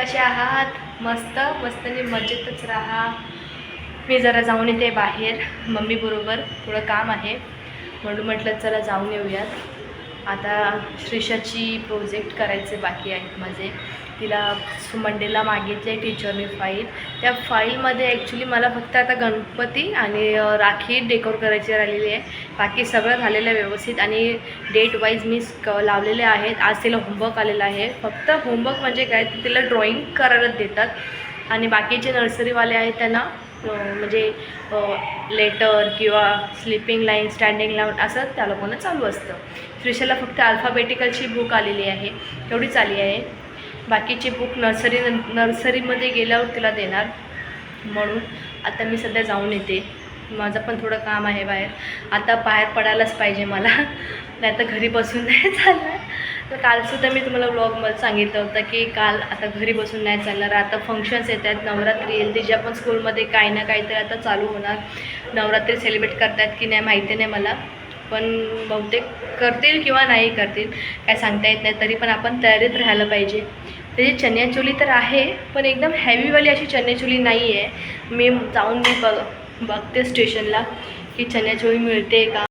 आहात? मस्त मस्तनी मजेतच राहा. मी जरा जाऊन येते बाहेर. मम्मीबरोबर थोडं काम आहे. म्हणून म्हटलं चला जाऊन येऊयात. आता श्रीषाची प्रोजेक्ट करायचे बाकी आहेत माझे. तिला मंडेला मागितले टीचरने फाईल त्या फाईलमध्ये ॲक्च्युली मला फक्त आता गणपती आणि राखी डेकोर करायची राहिलेली आहे. बाकी सगळं झालेलं आहे व्यवस्थित आणि डेट वाईज मी क लावलेले आहेत. आज तिला होमवर्क आलेला आहे. फक्त होमवर्क म्हणजे काय? तिला ड्रॉइंग करायला देतात. आणि बाकीचे नर्सरीवाले आहेत त्यांना म्हणजे लेटर किंवा स्लिपिंग लाईन स्टँडिंग लाईन असं त्या लोकांना चालू असतं. श्रीषाला फक्त अल्फाबेटिकलची बुक आलेली आहे. तेवढीच आली आहे. बाकीची बुक नर्सरी नर्सरीमध्ये गेल्यावर तिला देणार. म्हणून आता मी सध्या जाऊन येते. माझं पण थोडं काम आहे बाहेर. आता बाहेर पडायलाच पाहिजे मला. नाही तर घरी बसून नाही चालणार. तर कालसुद्धा मी तुम्हाला ब्लॉगमध्ये सांगितलं होतं की काल आता घरी बसून नाही चालणार. आता फंक्शन्स येत आहेत नवरात्री येईल. तिच्या पण स्कूलमध्ये काही ना काहीतरी आता चालू होणार. नवरात्री सेलिब्रेट करतात की नाही माहिती नाही मला. पण बहुतेक करतील किंवा नाही करतील. काय सांगता येत नाही. तरी पण आपण तयारीत राहायला पाहिजे. त्याची चण्याचोली तर आहे पण एकदम हॅवीवाली अशी चण्याचोली नाही आहे मी जाऊन मी बघ बघते स्टेशनला की चण्याचोळी मिळते का?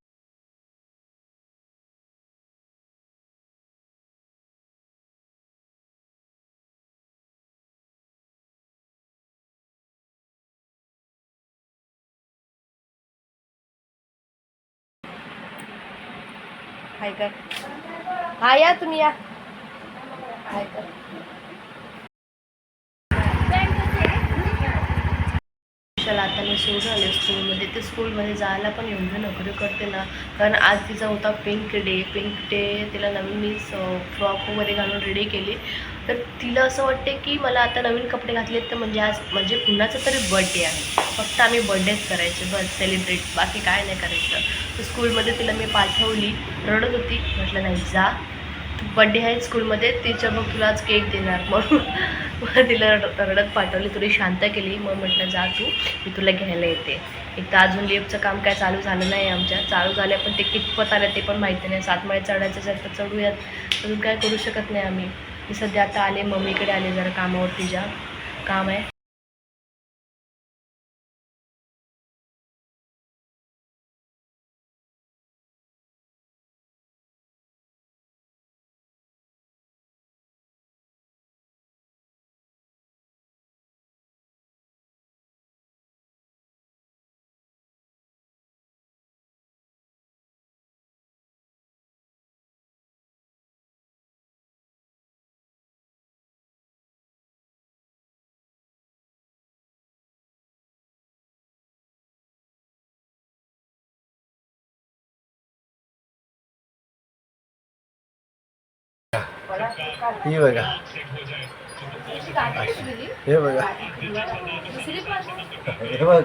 हाय का हा या तुम्ही या. हाय का चला आता मी सुरू झाले स्कूलमध्ये. ते स्कूलमध्ये जायला पण एवढं नोकरी करते ना. कारण आज तिचा होता पिंक डे पिंक डे तिला नवीन मी फ्रॉक वगैरे घालून रेडी केली. तर तिला असं वाटते की मला आता नवीन कपडे घातलेत तर म्हणजे आज म्हणजे कुणाचा तरी बर्थडे आहे. फक्त आम्ही बर्थडेच करायचे बस सेलिब्रेट बाकी काय नाही करायचं. तर स्कूलमध्ये तिला मी पाठवली रडत होती. म्हटलं नाही जा. बड्डे आहे स्कूलमध्ये तिच्या मग तुला आज केक देणार म्हणून. मग तिला रड- रडत पाठवली थोडी शांत केली. मग म्हटलं जा तू मी तुला घ्यायला येते. एक तर अजून लिफ्टचं काम काय चालू झालं नाही आमच्या. चालू झाल्या पण ते कितपत आलं ते पण माहिती नाही. सात माळे चढायचं जर तर चढूयात. अजून काय करू शकत नाही आम्ही. मी सध्या आता आले मम्मीकडे आले जरा कामावर. तिच्या काम आहे. ही बघा. हे बघा. हे बघ.